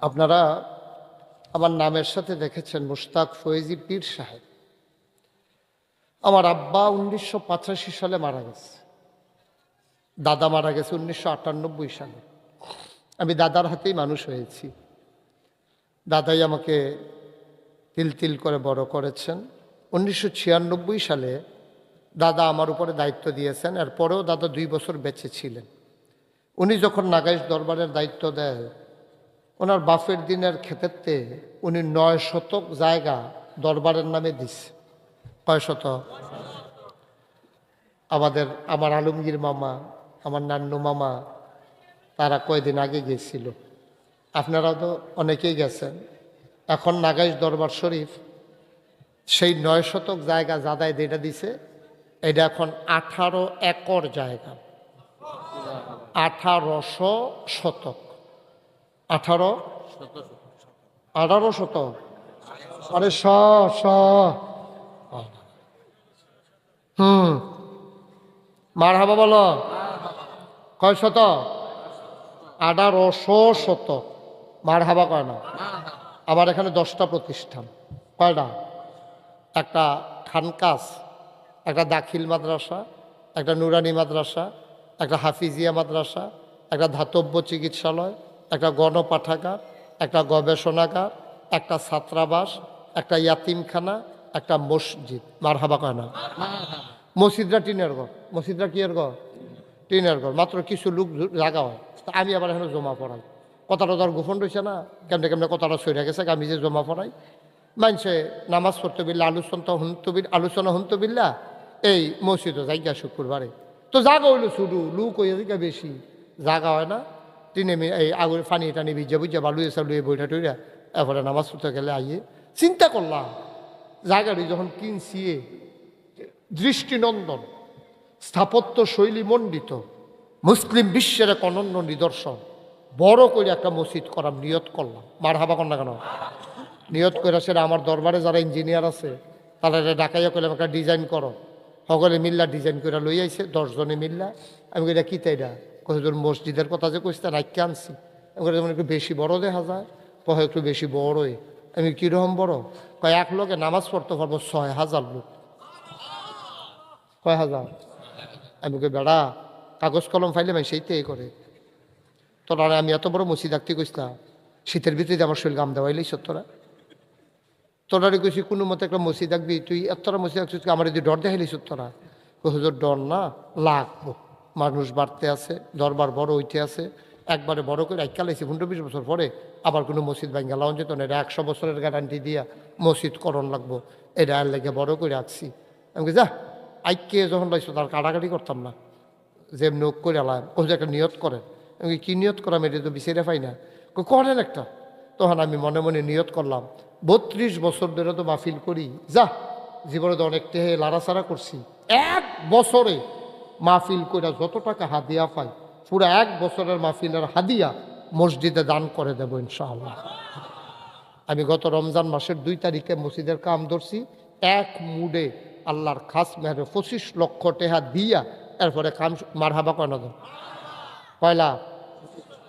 আপনারা আমার নামের সাথে দেখেছেন মুশতাক ফয়েজি পীর সাহেব। আমার আব্বা উনিশশো পঁচাশি সালে মারা গেছে। দাদা মারা গেছে উনিশশো আটানব্বই সালে। আমি দাদার হাতেই মানুষ হয়েছি। দাদাই আমাকে তিল তিল করে বড় করেছেন। উনিশশো ছিয়ানব্বই সালে দাদা আমার উপরে দায়িত্ব দিয়েছেন। এরপরেও দাদা দুই বছর বেঁচে ছিলেন। উনি যখন নাগাইশ দরবারের দায়িত্ব দেয় ওনার বাফের দিনের ক্ষেত্রে উনি নয় শতক জায়গা দরবারের নামে দিছে। কয় শতক? আমাদের, আমার আলমগীর মামা, আমার নান্নু মামা, তারা কয়দিন আগে গিয়েছিল। আপনারা তো অনেকেই গেছেন। এখন নাগাইশ দরবার শরীফ, সেই নয় শতক জায়গা যাদায় যেটা দিছে, এটা এখন আঠারো একর জায়গা। আঠারোশো শতক। আঠারো? আঠারো শত। আরে শ হুম। মার হাবা বলো। কয় শত? আঠারোশো শত। মার হাবা কয় না? আমার এখানে দশটা প্রতিষ্ঠান। কয়টা? একটা খানকাস একটা দাখিল মাদ্রাসা, একটা নুরানি মাদ্রাসা, একটা হাফিজিয়া মাদ্রাসা, একটা ধাতব্য চিকিৎসালয় একটা গণপাঠাগার, একটা গবেষণাগার, একটা ছাত্রাবাস, একটা ইয়াতিমখানা, একটা মসজিদ। মার হাবা না? মসজিদরা টিনের ঘর। মসজিদরা কি এর ঘর? টিনের ঘর। মাত্র কিছু লোক জাগা হয়। আমি আবার এখানে জমা পড়াই। কথাটা আর গোপন রয়েছে না। কেমনে কেমনে কথাটা সইরা গেছে আমি যে জমা পড়াই। মানছে নামাজ পড়তে বিল্লা, আলোচনা হুন্তবিল আলোচনা হুন্তবিল্লা এই মসজিদও জায়গা শুক্রবারে। তো জাগা হইল শুধু। লুক হয়ে বেশি। জাগা হয় না। মি- এই আগুন ফানি টানি ভিজা বুঝা বালু এসা লুয়ে বইটা টইরা এরপরে নামাজ পড়তে গেলে আইয়ে চিন্তা করলাম জায়গাটি যখন কিনছি দৃষ্টিনন্দন স্থাপত্য শৈলী মণ্ডিত মুসলিম বিশ্বের এক অনন্য নিদর্শন বড় করে একটা মসজিদ করার নিয়ত করলাম মার হাবা কর না কেন নিয়ত করে সেটা আমার দরবারে যারা ইঞ্জিনিয়ার আছে তারা এটা ডাকাইয়া করলাম একটা ডিজাইন করো সকলে মিল্লা ডিজাইন করে লই আইছে দশজনে মিল্লা আমি এটা কী তাই এটা কত তোর মসজিদের কথা যে কইস রাখতে আনছি। আমি যেমন একটু বেশি বড় দেখা যায়। কয় একটু বেশি বড়ই আমি কীরকম বড়? কয়, এক লোকে নামাজ পড়তে পারব ছয় হাজার লোক। কয় হাজার? আমি কই, বেড়া, কাগজ কলম ফাইলে ভাই সেইটাই করে। তোরা আমি এত বড় মসজিদ আঁকতে কইসলাম শীতের ভিতরে আমার শরীর গাম দেওয়াইলেই তোরা। তোরা কইছি, কোনো মতে একটা মসজিদ আঁকবি, তুই এতটা মসজিদ আঁকছিস কি আমার যদি ডর দেখাইলিস তোরা? হুজুর, ডর না, লাগবো। মানুষ বাড়তে আছে, দরবার বড় হইতে আছে, একবারে বড় করে আইকা লাইছি। পনেরো বিশ বছর পরে আবার কোনো মসজিদ ভাঙ্গা লাউন যেত না, এটা একশো বছরের গ্যারান্টি দিয়া মসজিদ করণ লাগবো, এটা আর লেগে বড় করে আঁকছি। আমি যা, আইকে যখন লাইছো তার কাটাকাটি করতাম না যে নোক করে আলাম, ও যে একটা নিয়ত করেন আমি কি নিয়ত করাম, এটা তো বিচারে পাই না। করেন একটা। তখন আমি মনে মনে নিয়ত করলাম, বত্রিশ বছর ধরে তো মাহফিল করি, যা, জীবনে তো অনেক টেহে লাড়াচাড়া করছি। এক বছরে মাহফিল করে যত টাকা হাদিয়া পাই পুরো এক বছরের মাহফিলের হাদিয়া মসজিদে দান করে দেবো ইনশাআল্লাহ। আমি গত রমজান মাসের দুই তারিখে মসজিদের কাম ধরছি, এক মুডে আল্লাহর খাস মেহরে পঁচিশ লক্ষ টেহা দিয়া এরপরে কাম মার হাবা কয়না দেন কয়লা?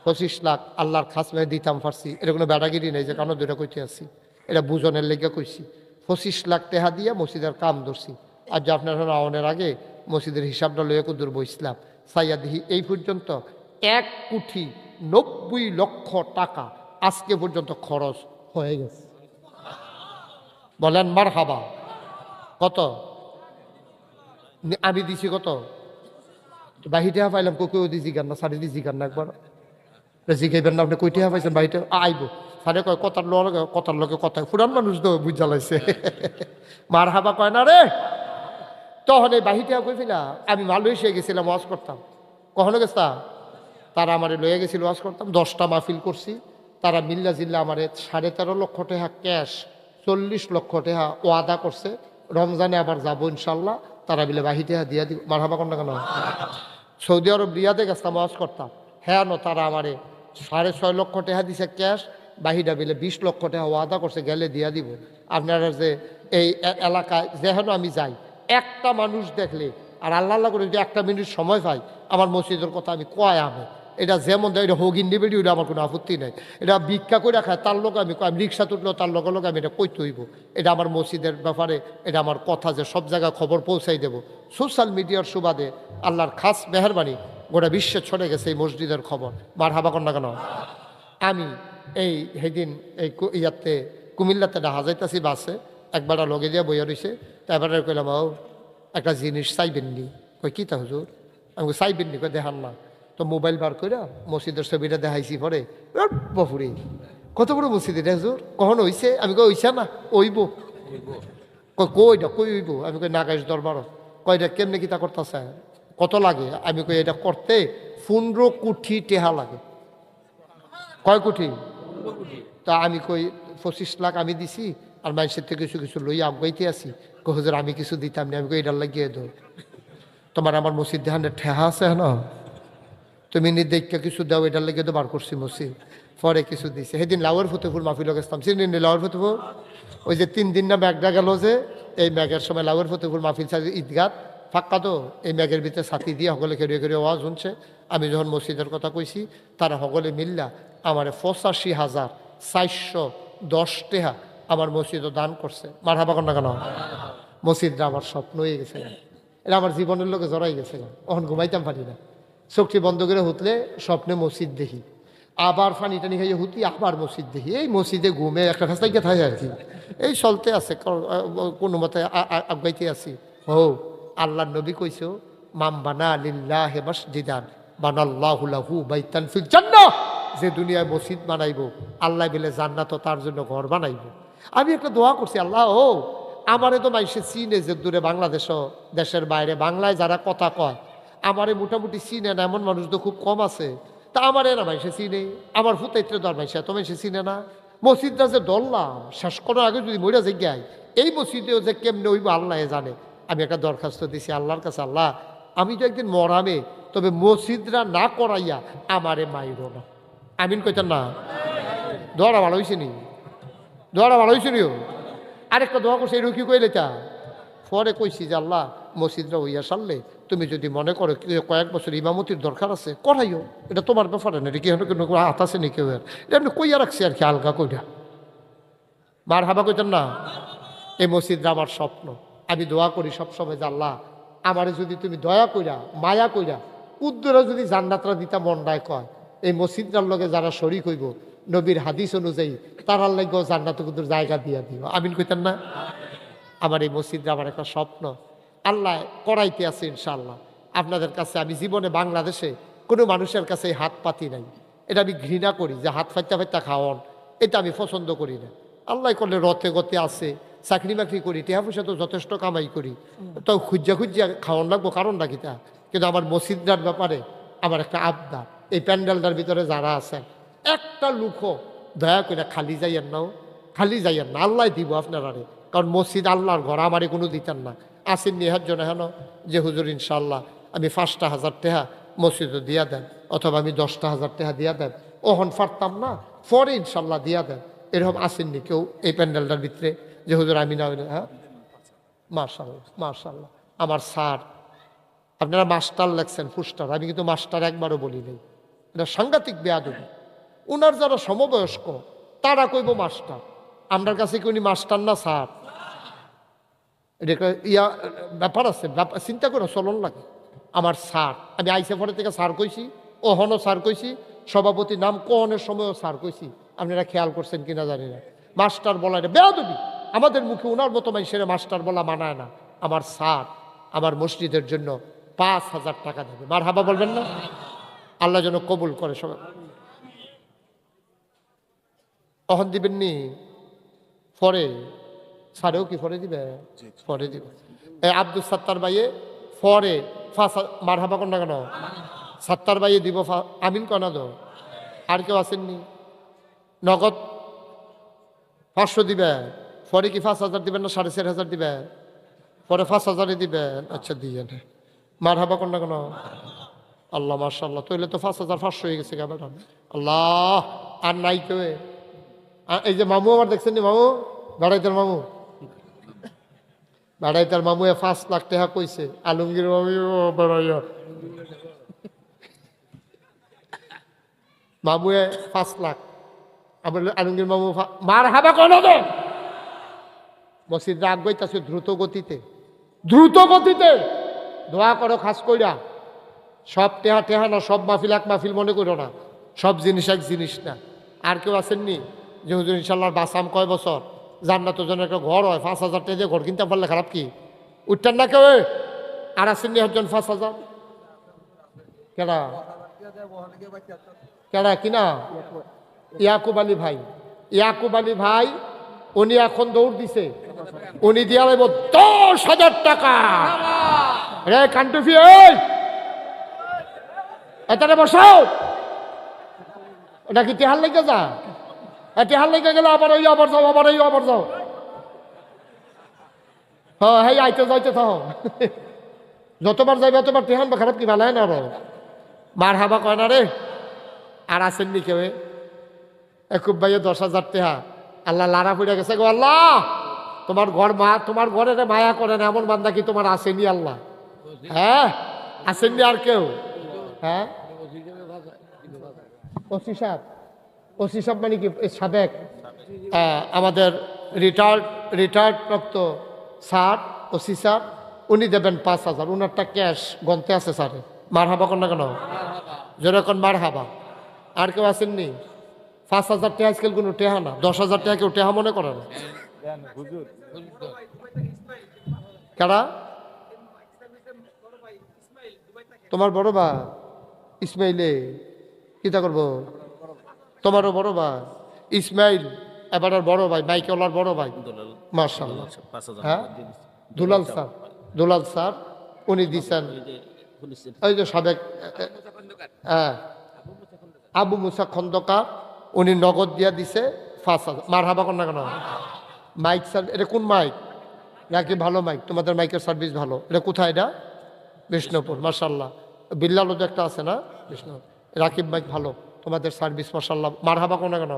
পঁচিশ লাখ আল্লাহর খাস মেহে দিতাম পারছি এটা কোনো বেড়াগিরি নেই যে কারণ দুটা কইতে আসি এটা বুঝনের লেগে কইছি, পঁচিশ লাখ টেহা দিয়া মসজিদের কাম ধরছি। আর যে আপনার আওয়ানের আগে মসজিদের হিসাবটা লইয়া কুদুর বইছিলাম সাইয়া দিহি, এই পর্যন্ত এক কোটি নব্বই লক্ষ টাকা আজকে পর্যন্ত খরচ হয়ে গেছে। বলেন মার হাবা কত আমি দিছি কত? বাহিতে পাইলাম কেউ দিছি গান না সারি দিছি গান না একবার। জিগাইবেন না আপনি কইতে পাইছেন বাহিতে আইব। সারে কয়, কথার লগে কথার লগে কথা, ফুরান মানুষ তো বুঝ জ্বালাইছে মার হাবা কয় না রে? তখন এই বাহিতে কই ফেলা? আমি মালয়েশিয়া গেছিলাম ওয়াজ করতাম। কখনো গেছতাম তারা আমারে লয়ে গেছিল ওয়াজ করতাম। দশটা মাহফিল করছি। তারা মিল্লা জিল্লা আমারে সাড়ে তেরো লক্ষ টাকা ক্যাশ, চল্লিশ লক্ষ টাকা ওয়াদা করছে। রমজানে আবার যাব ইনশাল্লাহ। তারা বিলে বাহিতে দিয়া দিব। মার হাবা কন্যা কেন? সৌদি আরব রিয়াদে গেছতাম ওয়াজ করতাম। হ্যাঁ ন, তারা আমারে সাড়ে ছয় লক্ষ টাকা দিছে ক্যাশ। বাহিরা বিলে বিশ লক্ষ টাকা ওয়াদা করছে, গেলে দিয়া দিব। আপনারা যে এই এলাকায়, যেহেন আমি যাই একটা মানুষ দেখলে, আর আল্লাহ আল্লাহ করে যদি একটা মিনিট সময় পাই, আমার মসজিদের কথা আমি কয় আমি? এটা যেমন দেয়, এটা নিবে ওটা আমার কোনো আপত্তি নাই। এটা ভিক্ষা করে খায়, তার লোক আমি আমি রিক্সা তুললেও তার লগে লগে আমি এটা কইতে হইব। এটা আমার মসজিদের ব্যাপারে, এটা আমার কথা যে সব জায়গায় খবর পৌঁছাই দেব। সোশ্যাল মিডিয়ার সুবাদে আল্লাহর খাস মেহরবানি, গোটা বিশ্বে ছড়ে গেছে এই মসজিদের খবর। মার হাবা কন্যা কেন? আমি এই সেদিন এই ইয়াতে, কুমিল্লাতে ডাহা যাইতাছি বাসে একবার লগে দিয়ে বইয়া রয়েছে তারপরে কইলাম ও একটা জিনিস চাইবেন নি? কই কি তা হুজুর? আমি কই, চাইবেন নি? কই দেখান না। তো মোবাইল বার করে মসজিদের ছবিটা দেখাইছি পরে বফুরি কত বড় মসজিদ এটা হুজুর? কখন হইছে? আমি কই হইছে না ওইব কই কইটা কই হইব? আমি কই নাগাইশ দরবার কয়টা কেমনে কিতা করতেছে? কত লাগে? আমি কই এটা করতে পনেরো কোটি টেহা লাগে। কয় কোটি তা আমি কই পঁচিশ লাখ আমি দিছি। আর মানুষের থেকে কিছু কিছু লইয়া আগাইতে কই, হুজুর, আমি কিছু দিতাম না, আমি এটার লাগিয়ে দো? তোমার আমার মসজিদ দেহানের ঠেহা আছে না তুমি নির্দেশকে কিছু দাও, এটার লাগিয়ে তো বার করছি মসজিদ। পরে কিছু দিছে। সেদিন লাউয়ের ফতেপুর মাহফিল গেছিলাম চিনি নি লাউয়ের ফতেপুর? ওই যে তিন দিন না ম্যাগটা গেল যে, এই ম্যাগের সময় লাউয়ের ফতেপুর মাহফিল চাই ঈদগাত ফাঁকা তো, এই ম্যাগের ভিতরে ছাতি দিয়ে সকলে কেড়ে কেড়ে আওয়াজ শুনছে। আমি যখন মসজিদের কথা কইছি, তারা সকলে মিল্লা, আমার পঁচাশি হাজার চারশো দশ টেহা আমার মসজিদও দান করছে। মার হাবা কন্যা কেন? মসজিদটা আমার স্বপ্ন হয়ে গেছে। এটা আমার জীবনের লোকে জড়াই গেছে। তখন ঘুমাইতাম পারি না। চোখটি বন্ধ করে হুতলে স্বপ্নে মসজিদ দেখি। আবার পানি টানি খাইয়ে হুতি, আবার মসজিদ দেখি। এই মসজিদে ঘুমে একটা ফেস্তাইকে থাকে আর কি এই চলতে আছে কোনো মতে আগাইতে আছি। ও আল্লাহ নবী কইছো মাম বানা লিল্লাহ মসজিদান, বানাল্লাহু লাহু বাইতান ফিল জান্নাহ। যে দুনিয়ায় মসজিদ বানাইব, আল্লাহ বলে জান্নাত তার জন্য ঘর বানাইবো। আমি একটা দোয়া করছি, আল্লাহ, ও, আমারে তো মাইসে চিনে যে দূরে বাংলাদেশও দেশের বাইরে। বাংলায় যারা কথা কয়, আমারে মোটামুটি চিনে না, এমন মানুষ তো খুব কম আছে। তা আমার এরা মাইসে চিনে, আমার ফুতাইত্রে দর মাইসে, এত মাইসে চিনে না। মসজিদটা যে দললাম শেষ করার আগে যদি মরিয়া যে গাই এই মসজিদেও যে কেমনে ওই আল্লাহ জানে। আমি একটা দরখাস্ত দিছি আল্লাহর কাছে, আল্লাহ, আমি তো একদিন মরামে, তবে মসজিদরা না করাইয়া আমারে মাইর না। আমিন কইতেন না? দোয়াটা ভালো হয়েছে নি? দোয়াটা ভালো হয়েছে নিও। আরেকটা দোয়া করছে, এরকম কি কইলে তা? পরে কইছি যে আল্লাহ মসজিদরা হইয়া সারলে তুমি যদি মনে করো কয়েক বছর ইমামতির দরকার আছে, করাইও। এটা তোমার ব্যাপারে না কি কোনো হাত আছে নাকি কেউ এটা এমনি কইয়া রাখছি আর কি, আলগা কইটা মার হাবা কইতেন না, এই মসজিদরা আমার স্বপ্ন। আমি দোয়া করি সবসময় যে আল্লাহ, আমারে যদি তুমি দয়া কইরা, মায়া কইরা, উদ্দরা যদি জান্নাতরা দিতা মন্ডায় কয়, এই মসজিদটার লগে যারা শরিক হইব নবীর হাদিস অনুযায়ী তারার লাগেও জান্নাত কুদ্দুর জায়গা দিয়া দিব আমিন কইতেন না? আমার এই মসজিদটা আমার একটা স্বপ্ন। আল্লাহ করাইতে আছে ইনশাল্লাহ আপনাদের কাছে আমি জীবনে বাংলাদেশে কোনো মানুষের কাছে হাত পাতি নাই। এটা আমি ঘৃণা করি যে হাত ফাইতা ফাইতা খাওয়ান। এটা আমি পছন্দ করি না। আল্লাহ করলে রথে গতে আছে, চাকরি বাকরি করি, টেহা পয়সা তো যথেষ্ট কামাই করি। তো খুঁজা খুঁজা খাওয়ান লাগবো, কারণ নাকি তা? কিন্তু আমার মসজিদটার ব্যাপারে আমার একটা আবদার। এই প্যান্ডেলটার ভিতরে যারা আছেন একটা লুকও দয়া করে খালি যাইয়েন নাও, খালি যাইয়েন না, আল্লাহ দিব আপনারা কারণ মসজিদ আল্লাহর ঘর, আমারে কোনো দিতেন না। আসেন নিহার জন্য হেন যে, হুজুর ইনশাল্লাহ আমি পাঁচটা হাজার টেহা মসজিদে দিয়া দেন, অথবা আমি দশটা হাজার টেহা দিয়া দেন। ওহন ফারতাম না, পরে ইনশাল্লাহ দিয়া দেন। এরকম আসেননি কেউ এই প্যান্ডেলটার ভিতরে যে, হুজুর আমি না হ্যাঁ? মার্শাল্লাহ মার্শাল্লাহ আমার স্যার, আপনারা মাস্টার লেখছেন, ফুস্টার। আমি কিন্তু মাস্টার একবারও বলি নাই। এটা সাংঘাতিক বেয়াদবি। উনার যারা সমবয়স্ক, তারা কইব মাস্টার। আমার কাছে কি উনি মাস্টার না স্যার? ইয়া, ব্যাপার আছে চিন্তা করে, চলন লাগে। আমার স্যার, আমি আইসে পরে থেকে স্যার কইছি ওহনও স্যার কইছি, সভাপতি নাম কহনের সময়ও স্যার কইছি। আপনারা খেয়াল করছেন কিনা জানি না। মাস্টার বলা এটা বেয়াদবি। আমাদের মুখে ওনার মতো মানুষের মাস্টার বলা মানায় না। আমার স্যার আমার মসজিদের জন্য পাঁচ হাজার টাকা দেবে। মার হাবা বলবেন না? আল্লাহ যেন কবুল করে সবাই। কখন দিবেননি? পরে সারেও কি পরে দিবে? পরে দিবে। এ আব্দুল সাত্তার ভাইয়ে পরে ফাঁস মার হাবা কন্যা কেন? সাত্তার ভাইয়ে দিব আমিন কনা দো আর কেউ আসেননি? নগদ পাঁচশো দিবে। পরে কি পাঁচ হাজার দিবেন না সাড়ে চার হাজার দিবে? পরে পাঁচ হাজারে দিবেন আচ্ছা দিয়ে মার হাবা কন্যা কেন? আল্লাহ মার্শাল্লাহ তৈলে তো পাঁচ হাজার পাঁচশো হয়ে গেছে কেমন আল্লাহ আর নাই কেউ এই যে মামু আমার দেখছেন নি মামু? বেড়াইতার মামু। বেড়াইতার মামু এ পাঁচ লাখ টাকা কইছে। আলমগীর মামু বেড়াইয়া মামুয়ে পাঁচ লাখ। আমার আলমগীর মামু মার হাবা কেন দে? মসজিদ রাগ বইতাছে দ্রুত গতিতে। দ্রুত গতিতে! দোয়া করো, খাস কইরা। সব টেহা টেহা না, সব মাহফিল এক মাহফিল মনে করো না। সব জিনিস এক জিনিস না। আর কেউ আসেননি যে হুজুর ইনশাল্লাহ বাসাম কয় বছর? জান্নাত জন্য একটা ঘর হয়, পাঁচ হাজার টাকা দিয়ে ঘর কিনতে পারলে খারাপ কি? উঠতেন না কেউ? আর আসেননি একজন পাঁচ হাজার? কেডা? কেডা কিনা ইয়াকুব আলী ভাই। ইয়াকুব আলী ভাই, উনি এখন দৌড় দিছে। উনি দিয়া লাগব দশ হাজার টাকা। রে কান্টুফি এটারে বসাও। ওটা কি টেহার লেগে যা টেহার লেগে গেলে আবার ওই, আবার যাও, আবার এই আবার যাও। হ্যাঁ হেই, আইতে যাইতে থাও যতবার যাইবে, ততবার টেহান বা খারাপ কি ভালো হয় না আরও মার হাবা কয় না রে। আর আসেননি কেউ? একুব ভাইয়ে দশ হাজার টেহা। আল্লাহ লারা পড়ে গেছে গো আল্লাহ। তোমার ঘর মা, তোমার ঘরে মায়া করে না, এমন বান্দা কি তোমার আসেনি আল্লাহ? হ্যাঁ আসেননি আর কেউ? হ্যাঁ? ওসি সাহেব ওসি সাহেব মানে কি সাবেক আমাদের রিটায়ার্ড রিটায়ার্ড প্রাপ্ত স্যার, ওসি স্যার, উনি দেবেন পাঁচ হাজার। উনারটা ক্যাশ গন্তে আছে স্যারে। মার হাবা না কেন? যেরকম মার হাবা আর কেউ আসেননি? পাঁচ হাজার টাকা আজকাল কোনো টেহা না। দশ হাজার টাকা কেউ টেহা মনে করে না? কারা? তোমার বড় বা ইসমাইলে। কিতা করব? তোমারও বড় ভাই। ইসমাইল এবার আর বড় ভাই মাইকেওয়ালার বড় ভাই। মার্শাল্লাহ হ্যাঁ? দুলাল স্যার। দুলাল স্যার উনি দিছেন। ওই যে সাবেক হ্যাঁ। আবু মুসা খন্দকার উনি নগদ দিয়া দিছে পাঁচ হাজার। মার হাবা না কেন? মাইক স্যার এটা কোন মাইক? নাকি ভালো মাইক? তোমাদের মাইকের সার্ভিস ভালো। এটা কোথায় এটা? বিষ্ণুপুর মার্শাল্লাহ বিল্লালও তো একটা আছে না? বিষ্ণুপুর। রাকিব মাইক ভালো। তোমাদের সার্ভিস মার্শাল্লাহ মার হাবা কোন না কেন?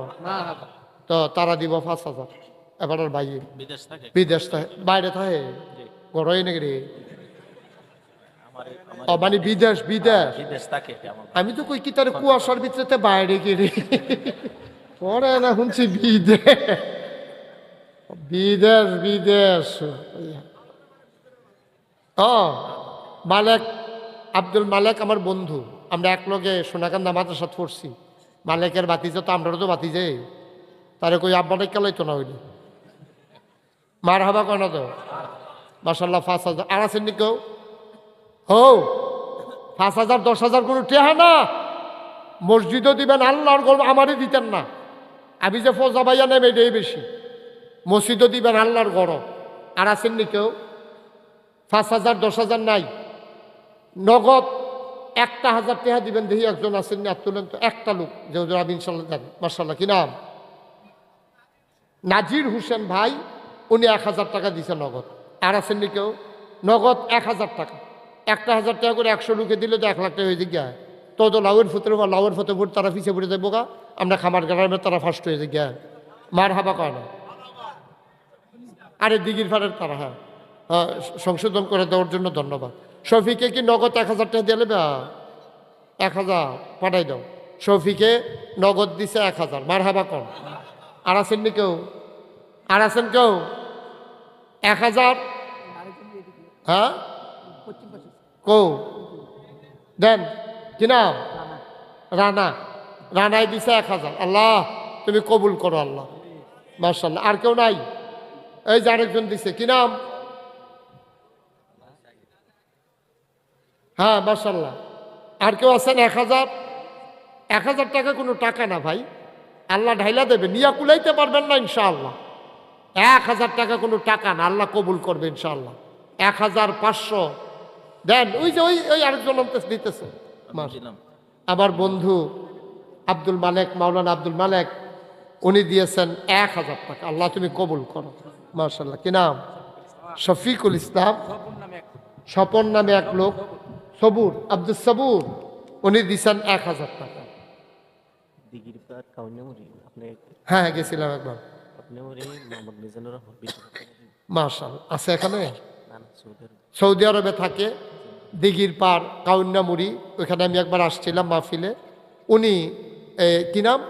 তো তারা দিব পাঁচ হাজার। এবার আর বাইরে। বিদেশ থাকে? বাইরে থাকে? গড়ই নাকি রে? ও মানে বিদেশ বিদেশ। বিদেশ থাকে আমার আমি তো কই কি তার কুয়াশার ভিতরে বাইরে গিয়ে পরে না শুনছি বিদেশ। বিদেশ বিদেশ। ও মালেক আব্দুল মালেক আমার বন্ধু। আমরা এক লগে সোনাকান্দা মাদ্রাসাত পড়ছি মালেকের বাতিজা তো আমরাও তো বাতিজে। তারে কই আব্বাটাই কেলাই তো না হইলি? মার হাবা কেন তো? মাসাল্লাহ পাঁচ হাজার। আর আছেন নি কেউ? হো পাঁচ হাজার, দশ হাজার কোনো টেহা না। মসজিদও দিবেন, আল্লাহর গর্ব আমারই দিতেন না। আমি যে ফজা ভাইয়া নেবে এটাই বেশি। মসজিদও দিবেন, আল্লাহর গরম আর আছেন নি কেউ? পাঁচ হাজার, দশ হাজার নাই। নগদ একটা হাজার টেহা দিবেন, দেখি একজন আছেন না তুলেন তো একটা লোক। যে আমি ইনশাল্লাহ মার্শাল্লাহ কি নাম? নাজির হোসেন ভাই, উনি এক হাজার টাকা দিছে নগদ। আর আছেন নি কেউ? নগদ এক হাজার টাকা। একটা হাজার টাকা করে একশো লোকে দিলে তো এক লাখ টাকা হয়ে গিয়া তো তো লাউয়ের ফুতের বা লাউয়ের ফুতে ফুট তারা পিছিয়ে পড়ে যাব গা। আমরা খামার গ্রামের তারা ফার্স্ট হয়ে গিয়া মার হাবা কয় না? আরে দিঘির ফাড়ের তারা হ্যাঁ। হ্যাঁ সংশোধন করে দেওয়ার জন্য ধন্যবাদ। শফিকে কি নগদ এক হাজার টাকা দিয়ে নেবে? এক হাজার, পাঠাই দাও। শফিকে নগদ দিছে এক হাজার। মার হাবা কন। আর আছেন নি কেউ? আর আছেন কেউ? এক হাজার? হ্যাঁ? কৌ দেন, কি নাম? রানা। রানাই দিছে এক হাজার। আল্লাহ, তুমি কবুল করো আল্লাহ। মার্শাল্লাহ আর কেউ নাই? এই যে আরেকজন দিছে। কি নাম? হ্যাঁ মার্শাল্লাহ আর কেউ আছেন এক হাজার? এক হাজার টাকা কোনো টাকা না ভাই। আল্লাহ ঢাইলা দেবে নিয়া কুলাইতে পারবেন না ইনশাআল্লাহ। এক হাজার টাকা কোনো টাকা না আল্লাহ কবুল করবে ইনশাআল্লাহ। এক হাজার পাঁচশো। দেন ওই যে ওই ওই আরেকজন দিতেছে। আমার বন্ধু আব্দুল মালেক মাওলানা আব্দুল মালেক উনি দিয়েছেন এক হাজার টাকা। আল্লাহ তুমি কবুল করো। মার্শাল্লাহ কি নাম? শফিকুল ইসলাম। স্বপন নামে এক লোক। সবুর আব্দুল সবুর। উনি দিয়েছেন এক হাজার টাকা। হ্যাঁ হ্যাঁ গেছিলাম একবার। মার্শাল আছে এখানে? সৌদি আরবে। থাকে। দিঘির পার কাউন্নামুড়ি ওইখানে আমি একবার আসছিলাম মাহফিলে। উনি কি নাম?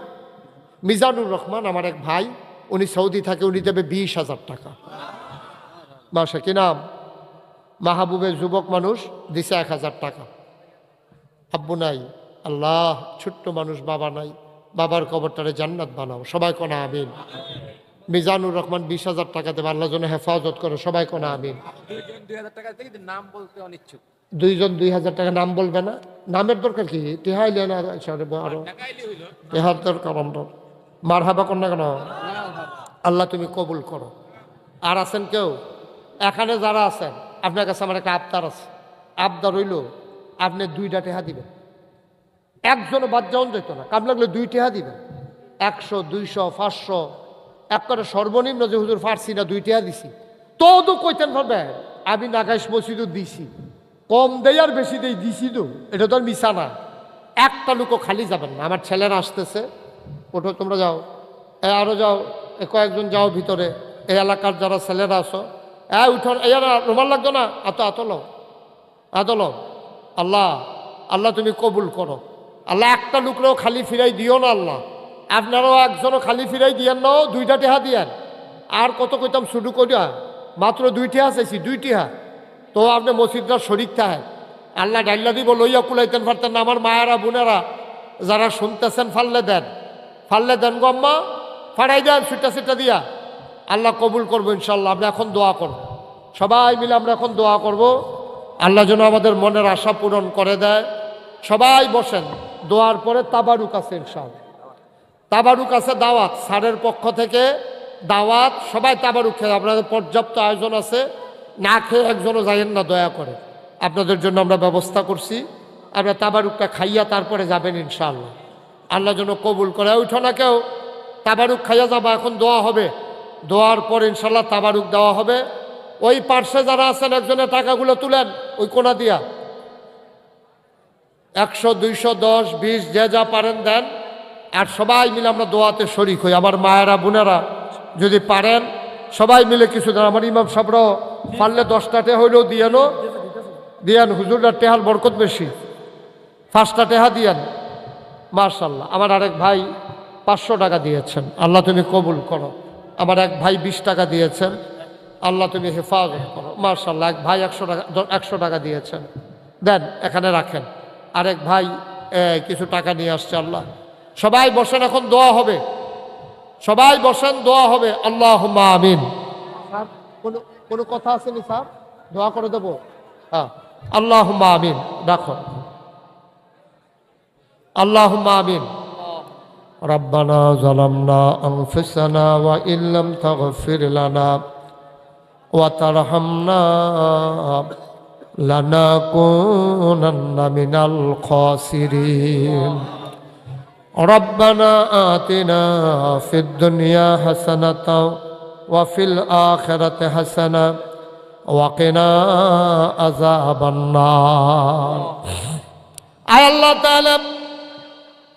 মিজানুর রহমান আমার এক ভাই। উনি সৌদি থাকে উনি দেবে বিশ হাজার টাকা। মাসে কি নাম? মাহবুবের যুবক মানুষ দিছে এক হাজার টাকা। আব্বু নাই আল্লাহ ছোট্ট মানুষ বাবা নাই বাবার কবরটারে জান্নাত বানাও সবাই কোনা আমিন। মিজানুর রহমান বিশ হাজার টাকা দেবে আল্লাহ জন্য হেফাজত করে সবাই কোনা আমিন। দুইজন দুই হাজার টাকা নাম দুইজন দুই হাজার টাকা নাম বলবে না নামের দরকার কি? টেহাইলে না আরও। টেহার দরকার আমরা। মার হাবা না কেন? আল্লাহ তুমি কবুল করো। আর আছেন কেউ? এখানে যারা আছেন আপনার কাছে আমার একটা আবদার আছে। আবদার হইল, আপনি দুইটা টেহা দিবেন। একজনও বাদ যাওন যেত না, কাম লাগলে দুই টেহা দিবেন। একশো, দুইশো, পাঁচশো এক করে সর্বনিম্ন যে হুজুর ফার্সি না, দুই টেহা দিছি। তো কইতেন পারবে আমি নাগাইশ মসজিদও দিছি। কম দেই আর বেশি দেই, দিছি তো, এটা তো আর মিশা না। একটা লোকও খালি যাবেন না, আমার ছেলেরা আসতেছে। ওঠো, তোমরা যাও। এ আরও যাও কয়েকজন যাও ভিতরে। এই এলাকার যারা ছেলেরা আসো হ্যাঁ উঠো এরা রুমাল লাগতো না? এত আতলো আতলো আল্লাহ আল্লাহ তুমি কবুল করো। আল্লাহ একটা লোকরেও খালি ফিরাই দিও না আল্লাহ। আপনারাও একজনও খালি ফিরাই দিয়েন না, দুইটা টেহা দিয়েন। আর কত কইতাম শুরু করিয়া মাত্র দুইটি হা চাইছি, দুই টেহা। তো আপনি মসজিদটা শরিক থাকে আল্লাহ ডাইল্লা দিব, লইয়া কুলাইতেন পারতেন আমার মায়েরা, বোনেরা যারা শুনতেছেন, ফাললে দেন। ফাললে দেন গো আম্মা, ফাড়াই দেন, সুইটা সিটা দিয়া। আল্লাহ কবুল করব ইনশাল্লাহ, আমরা এখন দোয়া করব। সবাই মিলে আমরা এখন দোয়া করব। আল্লাহ যেন আমাদের মনের আশা পূরণ করে দেয়। সবাই বসেন, দোয়ার পরে তাবারুক আছে ইনশাল্লাহ। তাবারুক আছে দাওয়াত, স্যারের পক্ষ থেকে দাওয়াত, সবাই তাবারুক খেয়ে, আপনাদের পর্যাপ্ত আয়োজন আছে। না খেয়ে একজনও যাইয়েন না, দয়া করে। আপনাদের জন্য আমরা ব্যবস্থা করছি। আমরা তাবারুকটা খাইয়া তারপরে যাবেন ইনশাআল্লাহ আল্লাহ যেন কবুল করে, উঠো না কেউ। তাবারুক খাইয়া যাবা, এখন দোয়া হবে। দোয়ার পর ইনশাল্লাহ তাবারুক দেওয়া হবে। ওই পার্শ্বে যারা আছেন, একজনের টাকাগুলো তুলেন, ওই কোনা দিয়া। একশো, দুইশো, দশ, বিশ, যে যা পারেন দেন। আর সবাই মিলে আমরা দোয়াতে শরিক হই। আমার মায়েরা, বোনেরা যদি পারেন, সবাই মিলে কিছু দেন। আমার ইমাম সাবরাও পারলে দশটা টে হইলেও দিয়েনো। দিয়ান, হুজুররা টেহার বরকত বেশি। ফার্স্টটা টেহা দিয়ান। মার্শাল্লাহ আমার আরেক ভাই পাঁচশো টাকা দিয়েছেন। আল্লাহ তুমি কবুল করো। আমার এক ভাই বিশ টাকা দিয়েছেন। আল্লাহ তুমি হেফাজত করো। মার্শাল্লাহ এক ভাই একশো টাকা একশো টাকা দিয়েছেন। দেন এখানে রাখেন। আরেক ভাই কিছু টাকা নিয়ে আসছে আল্লাহ। সবাই বসেন এখন দোয়া হবে। সবাই বসেন দোয়া হবে। আল্লাহ আমিন। স্যার কোনো কোনো কথা আসেনি স্যার? দোয়া করে দেবো? হ্যাঁ। আল্লাহ আমিন রাখো। আল্লাহ আমিন। ربنا ظلمنا أنفسنا وإن لم تغفر لنا وترحمنا لنكونن من الخاسرين ربنا آتنا في الدنيا حسنة وفي الآخرة حسنة وقنا عذاب النار আয় আল্লাহ তাআলা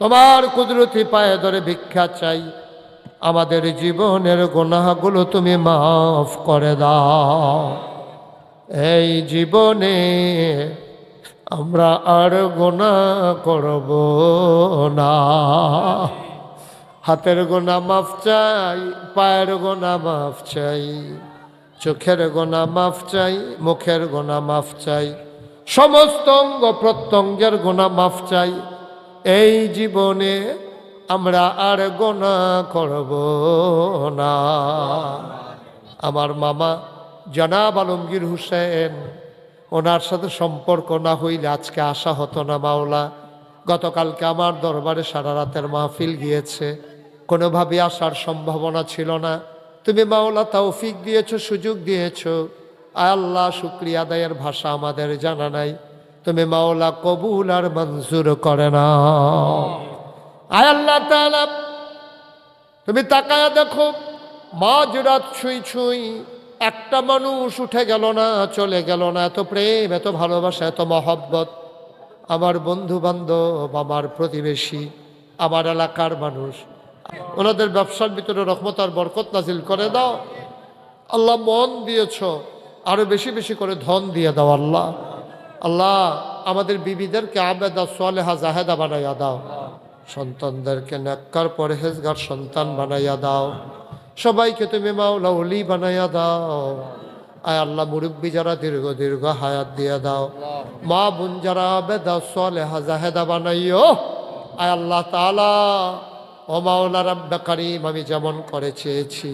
তোমার কুদরতি পায়ে ধরে ভিক্ষা চাই। আমাদের জীবনের গোনাগুলো তুমি মাফ করে দাও। এই জীবনে আমরা আর গোনা করব না। হাতের গোনা মাফ চাই, পায়ের গোনা মাফ চাই, চোখের গোনা মাফ চাই, মুখের গোনা মাফ চাই, সমস্ত অঙ্গ প্রত্যঙ্গের গোনা মাফ চাই। এই জীবনে আমরা আর গোনা করব না। আমার মামা জনাব আলমগীর হুসেন, ওনার সাথে সম্পর্ক না হইলে আজকে আসা হতো না মাওলা। গতকালকে আমার দরবারে সারা রাতের মাহফিল গিয়েছে। কোনোভাবে আসার সম্ভাবনা ছিল না। তুমি মাওলা তৌফিক দিয়েছ, সুযোগ দিয়েছ। আল্লাহ শুক্রিয়া আদায়ের ভাষা আমাদের জানা নাই। তুমি মাওলা কবুল আর মঞ্জুর করে না। আয় আল্লাহ তুমি তাকায় দেখো মাঝ রাত ছুঁই ছুঁই একটা মানুষ উঠে গেল না, চলে গেল না। এত প্রেম, এত ভালোবাসা, এত মহব্বত। আমার বন্ধু বান্ধব আমার প্রতিবেশী, আমার এলাকার মানুষ, ওনাদের ব্যবসার ভিতরে রহমত বরকত নাজিল করে দাও। আল্লাহ মন দিয়েছ, আরও বেশি বেশি করে ধন দিয়ে দাও আল্লাহ। আল্লাহ আমাদের বিবিদেরকে আবেদা সোয়ালেহা জাহেদা বানাইয়া দাও। সন্তানদেরকে নাক্কার, পরহেজগার সন্তান বানাইয়া দাও। সবাইকে তুমি মাওলা ওলি বানাইয়া দাও। আয় আল্লাহ, মুরব্বী যারা দীর্ঘ দীর্ঘ হায়াত দিয়ে দাও। মা বোন যারা বেদা সলেহা, জাহেদা বানাইও। আয় আল্লাহ তালা ও মাওলা রাব্বা আমি যেমন করে চেয়েছি,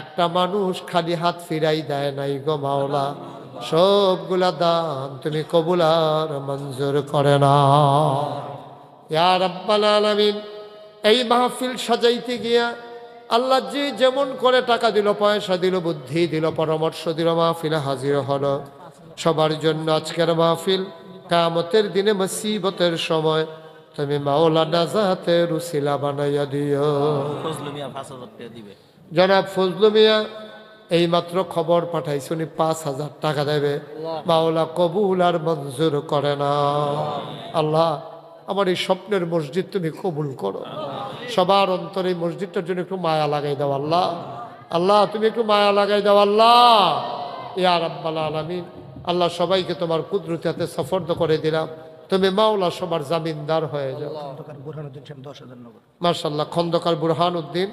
একটা মানুষ খালি হাত ফিরাই দেয় নাই গো মাওলা। সবগুলা দান তুমি কবুলার মঞ্জুর করে না। ইয়া আলামিন এই মাহফিল সাজাইতে গিয়া আল্লাহ যে যেমন করে টাকা দিল পয়সা দিল বুদ্ধি দিল পরামর্শ দিল মাহফিলে হাজির হলো। সবার জন্য আজকের মাহফিল কামতের দিনে মুসিবতের সময় তুমি মাওলা নাজাতে রুসিলা বানাইয়া দিও। জনাব ফজলু মিয়া এইমাত্র খবর পাঠাইছে উনি পাঁচ হাজার টাকা দেবে। মাওলা কবুল আর মঞ্জুর করে না। আল্লাহ। আমার এই স্বপ্নের মসজিদ তুমি কবুল করো। সবার অন্তরে এই মসজিদটার জন্য একটু মায়া লাগাই দাও আল্লাহ। আল্লাহ তুমি একটু মায়া লাগাই দাও আল্লাহ। ইয়া রাব্বাল আলামিন আল্লাহ সবাইকে তোমার কুদরতি হাতে সফর্দ করে দিলাম। তুমি মাওলা সবার জামিনদার হয়ে যাও। মার্শাল্লাহ খন্দকার বুরহান উদ্দিন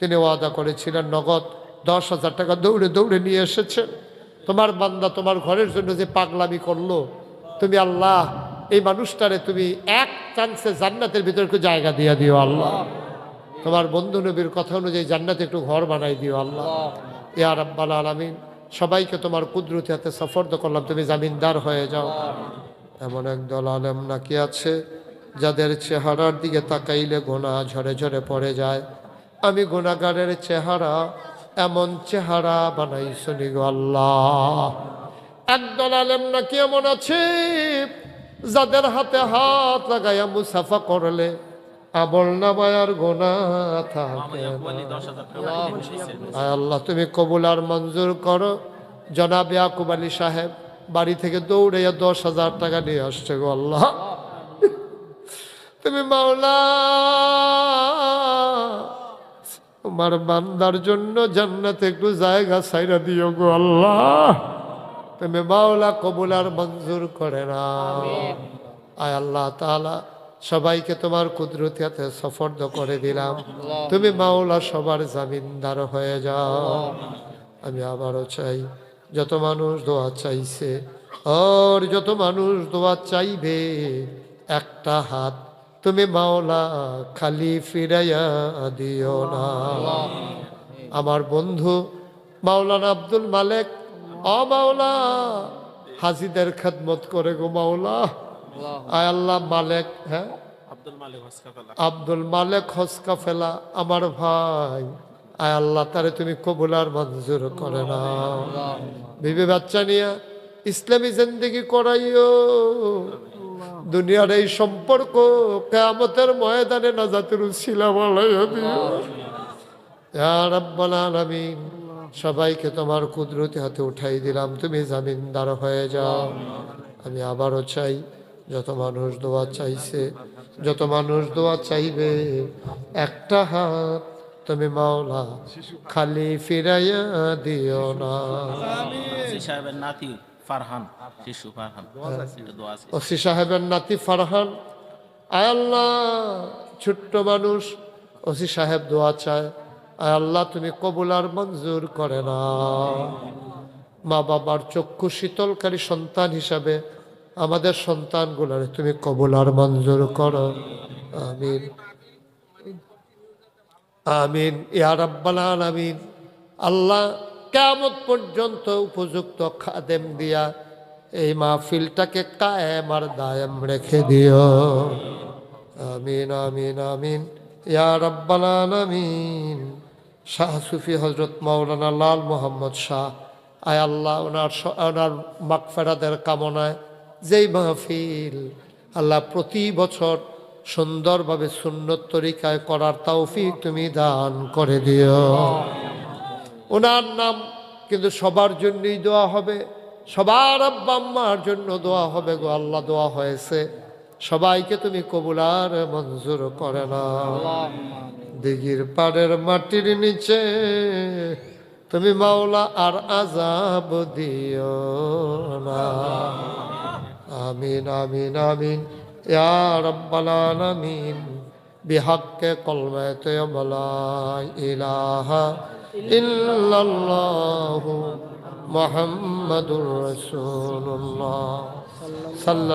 তিনি ওয়াদা করেছিলেন নগদ দশ হাজার টাকা দৌড়ে দৌড়ে নিয়ে এসেছেন তোমার বান্দা তোমার ঘরের জন্য যে পাগলামি করল, তুমি আল্লাহ, এই মানুষটারে তুমি এক চান্সে জান্নাতের ভিতরে একটু জায়গা দিয়ে দিও আল্লাহ। তোমার বন্ধু নবীর কথা অনুযায়ী জান্নাতে একটু ঘর বানাই দিও আল্লাহ। ইয়া রাব্বাল আলামিন, সবাইকে তোমার কুদরতি হাতে সফর্দ করলাম, তুমি জামিনদার হয়ে যাও। এমন একদল আলেম নাকি আছে, যাদের চেহারার দিকে তাকাইলে গোনা ঝরে ঝরে পড়ে যায়। আমি গোনাগারের চেহারা এমন চেহারা বানাই শুনি গো আল্লাহ। একদল আলেম নাকি এমন আছে, যাদের হাতে হাত লাগাইয়া মুসাফা করলে আমল নামায়ার গোনা থাকে আল্লাহ, তুমি কবুল আর মঞ্জুর করো। জনাব ইয়াকুব আলী সাহেব বাড়ি থেকে দৌড়াইয়া দশ হাজার টাকা নিয়ে আসছে গো আল্লাহ। তুমি মাওলা তোমার বান্দার জন্য জান্নাতে একটু জায়গা সাইরা দিও গো আল্লাহ। তুমি মাওলা কবুল আর মঞ্জুর করে না আয় আল্লাহ তাআলা সবাইকে তোমার কুদরতি হাতে সফর্দ করে দিলাম। তুমি মাওলা সবার জামিনদার হয়ে যাও। আমি আবারও চাই যত মানুষ দোয়া চাইছে আর যত মানুষ দোয়া চাইবে একটা হাত তুমি মাওলা খালি ফিরাইয়া দিও না। আমার বন্ধু মাওলানা আব্দুল মালেক অ মাওলা হাজিদের খেদমত করে গো মাওলা। আয় আল্লাহ মালেক হ্যাঁ? আব্দুল মালিক মালেক হসকা ফেলা আমার ভাই। আয় আল্লাহ তারে তুমি কবুলার মঞ্জুর করে না বিবি বাচ্চা নিয়ে ইসলামী জিন্দগি করাইও। দুনিয়ার এই সম্পর্ক কেয়ামতের ময়দানে না জাতির উশিলা বলাইয়া দিও আলামিন সবাইকে তোমার কুদরতি হাতে উঠাই দিলাম। তুমি জামিনদার হয়ে যাও। আমি আবারও চাই যত মানুষ দোয়া চাইছে যত মানুষ দোয়া চাইবে একটা হাত তুমি মাওলা খালি ফিরাইয়া দিও না। নাতি। ফারহান, শিশু ফারহান। ওসি সাহেবের নাতি ফারহান। আয় আল্লাহ, ছোট্ট মানুষ, ওসি সাহেব দোয়া চায়। আয় আল্লাহ, তুমি কবুল আর মঞ্জুর করে না মা বাবার চক্ষু শীতলকারী সন্তান হিসাবে আমাদের সন্তানগুলোর তুমি কবুল আর মঞ্জুর করো। আমিন। আমিন। ইয়া রাব্বাল আলামিন। আল্লাহ কেমন পর্যন্ত উপযুক্ত খাদেম দিয়া এই মাহফিলটাকে কায়েম আর দায়েম রেখে দিও। আমিন আমিন আমিন। ইয়া আলামিন। শাহ সুফি হজরত মাওলানা লাল মোহাম্মদ শাহ। আয় আল্লাহ, ওনার ওনার মাকফেরাদের কামনায় যেই মাহফিল আল্লাহ প্রতি বছর সুন্দরভাবে সুন্নত তরিকায় করার তৌফিক তুমি দান করে দিও। ওনার নাম কিন্তু সবার জন্যই দোয়া হবে সবার আব্বা আম্মার জন্য দোয়া হবে গো আল্লাহ দোয়া হয়েছে। সবাইকে তুমি কবুলার মঞ্জুর করে না দিঘির পাড়ের মাটির নিচে তুমি মাওলা আর আজাব দিও না। আমিন আমিন আমিন। আমিন বিহাক্কে কলমে তো বলা ইলাহা إلا الله محمد رسول الله صلى